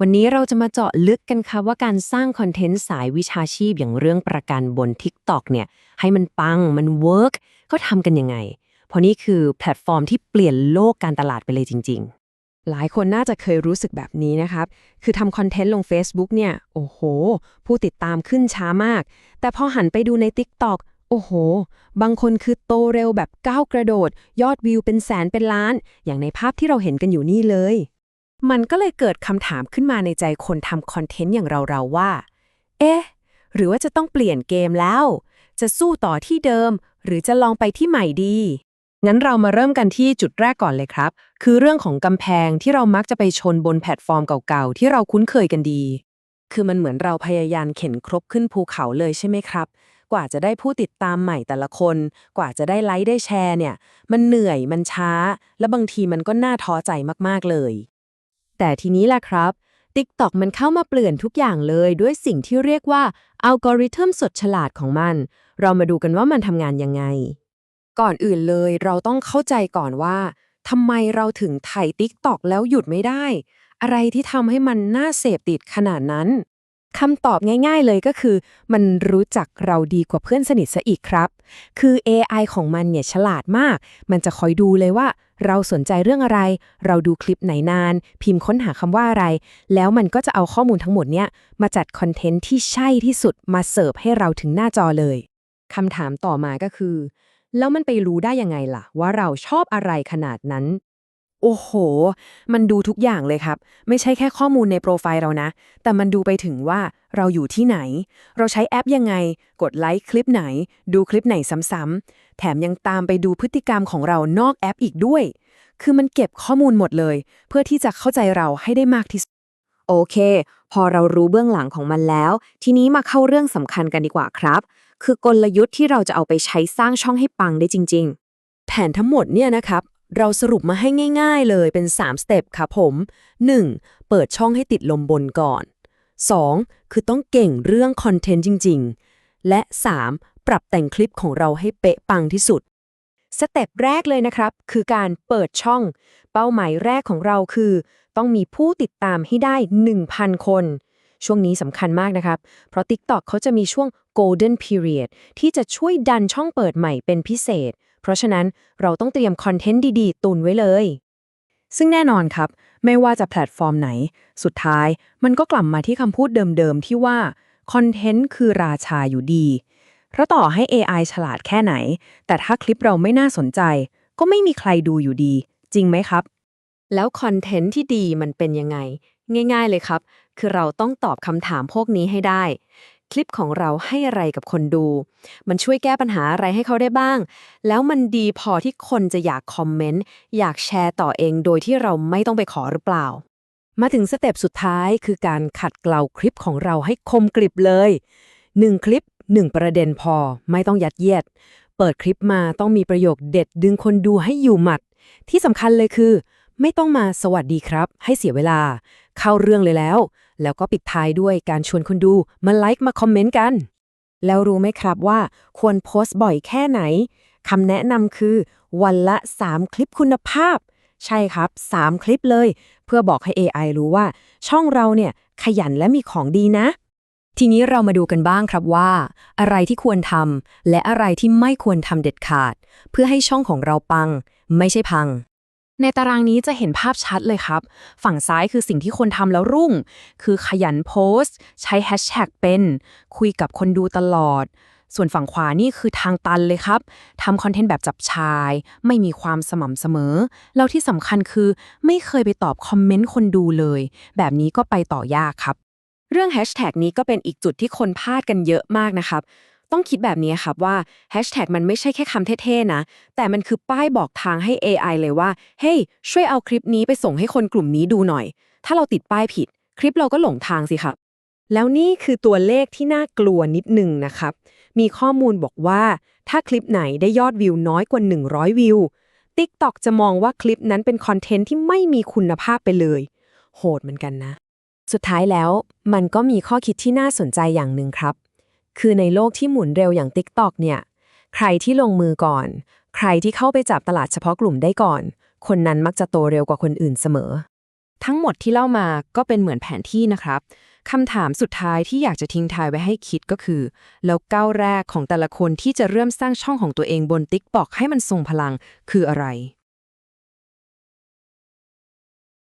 วันนี้เราจะมาเจาะลึกกันค่ะว่าการสร้างคอนเทนต์สายวิชาชีพอย่างเรื่องประกันบน TikTok เนี่ยให้มันปังมันเวิร์กเขาทำกันยังไง เพราะนี่คือแพลตฟอร์มที่เปลี่ยนโลกการตลาดไปเลยจริง ๆหลายคนน่าจะเคยรู้สึกแบบนี้นะครับ คือทำคอนเทนต์ลง Facebook เนี่ย โอ้โห ผู้ติดตามขึ้นช้ามาก แต่พอหันไปดูใน TikTok โอ้โห บางคนคือโตเร็วแบบก้าวกระโดด ยอดวิวเป็นแสนเป็นล้าน อย่างในภาพที่เราเห็นกันอยู่นี่เลย มันก็เลยเกิดคำถามขึ้นมาในใจคนทำคอนเทนต์อย่างเราๆว่า เอ๊ะ หรือว่าจะต้องเปลี่ยนเกมแล้ว จะสู้ต่อที่เดิม หรือจะลองไปที่ใหม่ดี งั้นเรามาเริ่มกันที่จุดแรกก่อนเลยครับ คือเรื่องของกำแพงที่เรามักจะไปชนบนแพลตฟอร์มเก่าๆ ที่เราคุ้นเคยกันดี คือมันเหมือนเราพยายามเข็นครบขึ้นภูเขาเลยใช่ไหมครับ กว่าจะได้ผู้ติดตามใหม่แต่ละคน กว่าจะได้ไลค์ได้แชร์เนี่ย มันเหนื่อย มันช้า และบางทีมันก็น่าท้อใจมากๆเลย แต่ทีนี้แหละครับ TikTok มันเข้ามาเปลี่ยนทุกอย่างเลยด้วยสิ่งที่เรียกว่าอัลกอริทึมสดฉลาดของมัน เรามาดูกันว่ามันทำงานยังไง ก่อนอื่นเลยเราต้องเข้าใจก่อนว่าทำไมเราถึงถ่าย TikTok แล้วหยุดไม่ได้ อะไรที่ทำให้มันน่าเสพติดขนาดนั้นคำตอบง่ายๆเลยก็คือ มันรู้จักเราดีกว่าเพื่อนสนิทซะอีกครับ คือ AI ของมันเนี่ยฉลาดมาก มันจะคอยดูเลยว่า เราสนใจเรื่องอะไร เราดูคลิปไหนนาน พิมพ์ค้นหาคำว่าอะไร แล้วมันก็จะเอาข้อมูลทั้งหมดเนี้ยมาจัดคอนเทนต์ที่ใช่ที่สุดมาเสิร์ฟให้เราถึงหน้าจอเลยคำถามต่อมาก็คือ แล้วมันไปรู้ได้ยังไงล่ะ ว่าเราชอบอะไรขนาดนั้น โอ้โห มันดูทุกอย่างเลยครับ ไม่ใช่แค่ข้อมูลในโปรไฟล์เรานะ แต่มันดูไปถึงว่าเราอยู่ที่ไหน เราใช้แอปยังไง กดไลค์คลิปไหน ดูคลิปไหนซ้ำๆ แถมยังตามไปดูพฤติกรรมของเรานอกแอปอีกด้วย คือมันเก็บข้อมูลหมดเลย เพื่อที่จะเข้าใจเราให้ได้มากที่สุด โอเค พอเรารู้เบื้องหลังของมันแล้ว ทีนี้มาเข้าเรื่องสำคัญกันดีกว่าครับ คือกลยุทธ์ที่เราจะเอาไปใช้สร้างช่องให้ปังได้จริง ๆ แผนทั้งหมดเนี่ยนะครับ เราสรุปมาให้ง่าย ๆ เลยเป็น 3 สเต็ปครับผม 1. เปิดช่องให้ติดลมบนก่อน 2. คือต้องเก่งเรื่องคอนเทนต์จริง ๆ และ 3. ปรับแต่งคลิปของเราให้เป๊ะปังที่สุด สเต็ปแรกเลยนะครับ คือการเปิดช่อง เป้าหมายแรกของเราคือ ต้องมีผู้ติดตามให้ได้ 1,000 คน ช่วงนี้สำคัญมากนะครับ เพราะ TikTok เขาจะมีช่วง Golden Period ที่จะช่วยดันช่องเปิดใหม่เป็นพิเศษ เพราะฉะนั้นเราต้องเตรียมคอนเทนต์ดีๆ ตุนไว้เลย ซึ่งแน่นอนครับ ไม่ว่าจะแพลตฟอร์มไหน สุดท้ายมันก็กลับมาที่คำพูดเดิมๆ ที่ว่าคอนเทนต์คือราชาอยู่ดี เพราะต่อให้ AI ฉลาดแค่ไหน แต่ถ้าคลิปเราไม่น่าสนใจ ก็ไม่มีใครดูอยู่ดี จริงไหมครับ แล้วคอนเทนต์ที่ดีมันเป็นยังไง ง่าย ๆ เลยครับ คือเราต้องตอบคำถามพวกนี้ให้ได้ คลิปของเราให้อะไรกับคนดู มันช่วยแก้ปัญหาอะไรให้เขาได้บ้าง แล้วมันดีพอที่คนจะอยากคอมเมนต์อยากแชร์ต่อเองโดยที่เราไม่ต้องไปขอหรือเปล่า มาถึงสเต็ปสุดท้ายคือการขัดเกลาคลิปของเราให้คมกริบเลย1คลิป1ประเด็นพอไม่ต้องยัดเยียด เปิดคลิปมาต้องมีประโยคเด็ดดึงคนดูให้อยู่หมัด ที่สำคัญเลยคือ ไม่ต้องมาสวัสดีครับ ให้เสียเวลา เข้าเรื่องเลยแล้ว แล้วก็ปิดท้ายด้วยการชวนคนดูมาไลค์มาคอมเมนต์กัน แล้วรู้ไหมครับว่าควรโพสต์บ่อยแค่ไหนคำแนะนำคือ วันละ 3 คลิปคุณภาพ ใช่ครับ 3 คลิปเลย เพื่อบอกให้ AI รู้ว่า ช่องเราเนี่ยขยันและมีของดีนะ ทีนี้เรามาดูกันบ้างครับว่า อะไรที่ควรทำและอะไรที่ไม่ควรทำเด็ดขาด เพื่อให้ช่องของเราปัง ไม่ใช่พัง ในตารางนี้จะเห็นภาพชัดเลยครับ ฝั่งซ้ายคือสิ่งที่คนทำแล้วรุ่ง คือขยันโพสต์ ใช้แฮชแท็กเป็น คุยกับคนดูตลอด ส่วนฝั่งขวานี่คือทางตันเลยครับทำคอนเทนต์แบบจับชาย ไม่มีความสม่ำเสมอ แล้วที่สำคัญคือไม่เคยไปตอบคอมเมนต์คนดูเลย แบบนี้ก็ไปต่อยากครับ เรื่องแฮชแท็กนี้ก็เป็นอีกจุดที่คนพลาดกันเยอะมากนะครับ ต้องคิดแบบนี้ครับว่าแฮชแท็กมันไม่ใช่แค่คำเท่ๆนะ แต่มันคือป้ายบอกทางให้ AI เลยว่า เฮ้ยช่วยเอาคลิปนี้ไปส่งให้คนกลุ่มนี้ดูหน่อย ถ้าเราติดป้ายผิด คลิปเราก็หลงทางสิครับ แล้วนี่คือตัวเลขที่น่ากลัวนิดหนึ่งนะครับ มีข้อมูลบอกว่า ถ้าคลิปไหนได้ยอดวิวน้อยกว่า 100 วิว TikTok จะมองว่าคลิปนั้นเป็นคอนเทนต์ที่ไม่มีคุณภาพไปเลย โหดเหมือนกันนะ สุดท้ายแล้วมันก็มีข้อคิดที่น่าสนใจอย่างหนึ่งครับ คือในโลกที่หมุนเร็วอย่าง TikTok เนี่ย ใครที่ลงมือก่อน ใครที่เข้าไปจับตลาดเฉพาะกลุ่มได้ก่อน คนนั้นมักจะโตเร็วกว่าคนอื่นเสมอ ทั้งหมดที่เล่ามาก็เป็นเหมือนแผนที่นะครับคำถามสุดท้ายที่อยากจะทิ้งทายไว้ให้คิดก็คือ แล้วก้าวแรกของแต่ละคนที่จะเริ่มสร้างช่องของตัวเองบน TikTok ให้มันทรงพลังคืออะไร